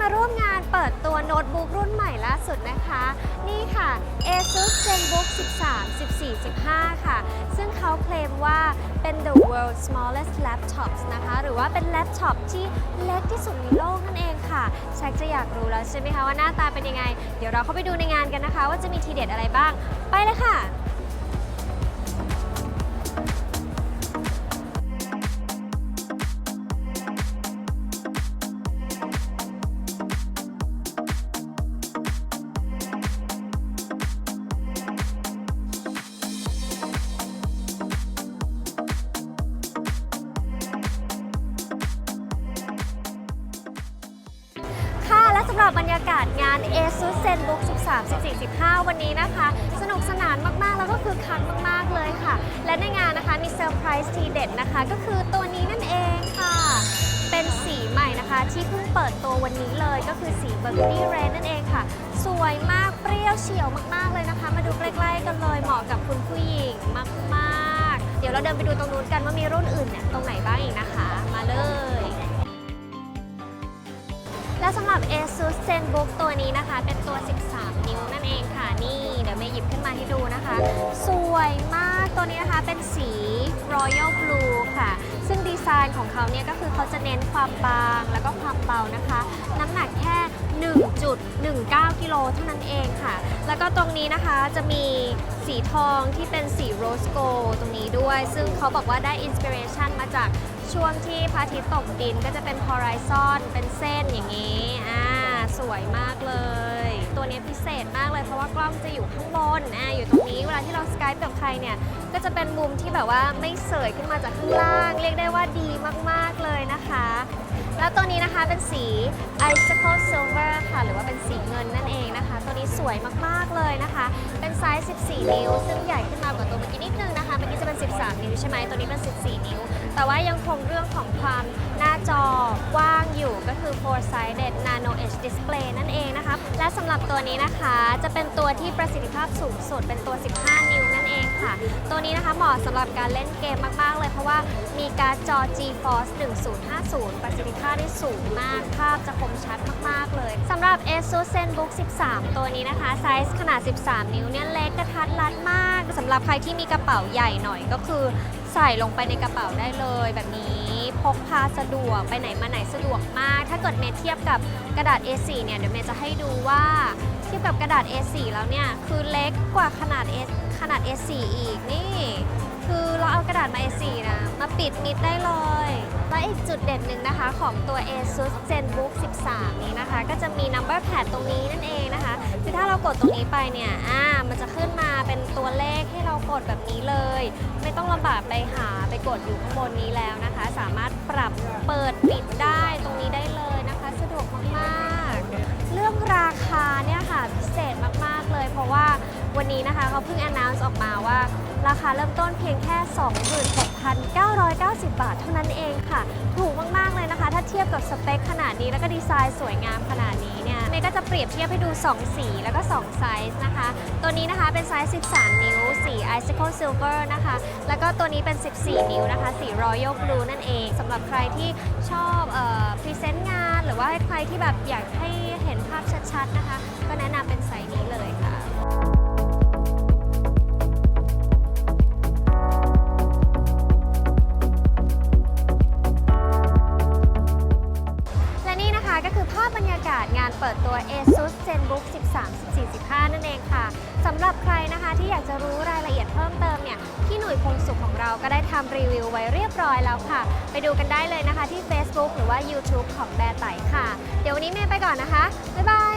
มาร่วมงานเปิดตัวโน้ตบุ๊กรุ่นใหม่ล่าสุดนะคะ นี่ค่ะ ASUS ZenBook 13 14 15 ค่ะ ซึ่งเขาเคลมว่าเป็น the world's smallest laptops นะคะ หรือว่าเป็นแล็ปท็อปที่เล็กที่สุดในโลกนั่นเองค่ะชักจะอยากรู้แล้วใช่ไหมคะว่าหน้าตาเป็นยังไง เดี๋ยวเราเข้าไปดูในงานกันนะคะ ว่าจะมีทีเด็ดอะไรบ้าง ไปเลยค่ะ สำหรับบรรยากาศงาน ASUS ZenBook 13 14 15 วันนี้นะคะ สนุกสนานมาก ๆ แล้วก็คือคักมาก ๆ เลยค่ะ และในงานนะคะมีเซอร์ไพรส์ทีเด็ดนะคะ ก็คือตัวนี้นั่นเองค่ะ เป็นสีใหม่นะคะ ที่เพิ่งเปิดตัววันนี้เลยก็คือสี Burgundy Red นั่นเองค่ะ สวยมากเปรี้ยวเฉียวมาก ๆ เลยนะคะ มาดูใกล้ ๆ กันเลยเหมาะกับคุณผู้หญิงมาก ๆ เดี๋ยวเราเดินไปดูตรงนู้นกันว่ามีรุ่นอื่นเนี่ยตรงไหนบ้างอีกนะคะ มาเลย สำหรับ ASUS ZenBook ตัวนี้นะคะ เป็นตัว 13 นิ้วนั่นเองค่ะ นี่เดี๋ยวเมย์หยิบขึ้นมาให้ดูนะคะ สวยมากตัวนี้นะคะเป็นสี Royal Blue ค่ะ ซึ่งดีไซน์ของเขาเนี่ยก็คือเขาจะเน้นความบางแล้วก็ความเบานะคะ น้ำหนักแค่ 1.19 กิโลเท่านั้นเองค่ะ แล้วก็ตรงนี้นะคะจะมีสีทองที่เป็นสีโรสโกตรงนี้ด้วย ซึ่งเขาบอกว่าได้อินสปิเรชันมาจาก ช่วงที่พระอาทิตย์ตกดินก็จะเป็น horizon เป็นเส้นอย่างนี้ อ่า สวยมากเลย ตัวนี้พิเศษมากเลยเพราะว่ากล้องจะอยู่ข้างบน อ่า อยู่ตรงนี้ เวลาที่เราสกายกับใครเนี่ย ก็จะเป็นมุมที่แบบว่าไม่เสยขึ้นมาจากข้างล่าง เรียกได้ว่าดีมากๆเลยนะคะ แล้วตัวนี้นะคะเป็นสี Icicle Silver ค่ะ หรือว่าเป็นสีเงินนั่นเองนะคะ ตัวนี้สวยมากๆเลยนะคะ เป็นไซส์ 14 นิ้ว ซึ่งใหญ่ขึ้นมากว่าตัวเมื่อกี้นิดนึง นิ้วใช่ไหมตัวนี้เป็น 14 นิ้ว แต่ว่ายังคงเรื่องของความหน้าจอกว้างอยู่ก็คือ four-sided nano edge display นั่นเองนะคะ และสำหรับตัวนี้นะคะจะเป็นตัวที่ประสิทธิภาพสูงสุดเป็นตัว 15 นิ้วนั่นเองค่ะ ตัวนี้นะคะเหมาะสำหรับการเล่นเกมมาก ๆ เลย เพราะว่ามีการ์ดจอ GeForce 1050 ประสิทธิภาพได้สูงมาก ภาพจะคมชัดมาก ๆ เลยสำหรับ ASUS ZenBook 13 ตัวนี้นะคะ ไซส์ขนาด 13 นิ้วเนี่ยเล็กกระทัดรัดมากสำหรับใครที่มีกระเป๋าใหญ่หน่อยก็คือใส่ลงไปในกระเป๋าได้เลยแบบนี้พกพาสะดวกไปไหนมาไหนสะดวกมาก ถ้าเกิดเมย์เทียบกับกระดาษ A4 เนี่ยเดี๋ยวเมย์จะให้ดูว่าเทียบกับกระดาษ A4 แล้วเนี่ยคือเล็กกว่าขนาด A ขนาด A4 อีกนี่ คือเราเอากระดาษมา A4 นะ มาปิดมิดได้เลย และอีกจุดเด่นหนึ่งนะคะ ของตัว ASUS ZenBook 13 นี้นะคะ ก็จะมี number pad ตรงนี้นั่นเองนะคะ คือถ้าเรากดตรงนี้ไปเนี่ย อ่า มันจะขึ้นมาเป็นตัวเลขให้เรากดแบบนี้เลย ไม่ต้องลำบากไปหาไปกดอยู่ข้างบนนี้แล้วนะคะ สามารถปรับเปิด วันนี้นะคะเขาเพิ่ง announce ออกมาว่า ราคาเริ่มต้นเพียงแค่ 26,990 บาทเท่านั้นเองค่ะ ถูกมากๆเลยนะคะ ถ้าเทียบกับสเปคขนาดนี้แล้วก็ดีไซน์สวยงามขนาดนี้เนี่ยเมย์ก็จะเปรียบเทียบให้ดู 2 สีแล้วก็ 2 ไซส์นะคะ ตัวนี้นะคะเป็นไซส์ 13 นิ้ว สี Icicle Silver นะคะ แล้วก็ตัวนี้เป็น 14 นิ้วนะคะ สี Royal Blue นั่นเองสำหรับใครที่ชอบพรีเซนต์งาน หรือว่าใครที่แบบอยากให้เห็นภาพชัดๆนะคะ ก็แนะนำเป็นไซส์นี้เลยค่ะ ก็คือภาพบรรยากาศงานเปิดตัว ASUS ZenBook 13 14 15 นั่นเองค่ะสำหรับใครนะคะที่อยากจะรู้รายละเอียดเพิ่มเติมเนี่ยพี่หนุ่ยพงสุขของเราก็ได้ทำรีวิวไว้เรียบร้อยแล้วค่ะ ไปดูกันได้เลยนะคะที่ Facebook หรือว่า YouTube ของแบร์ไตค่ะ เดี๋ยววันนี้เมย์ไปก่อนนะคะ บ๊ายบาย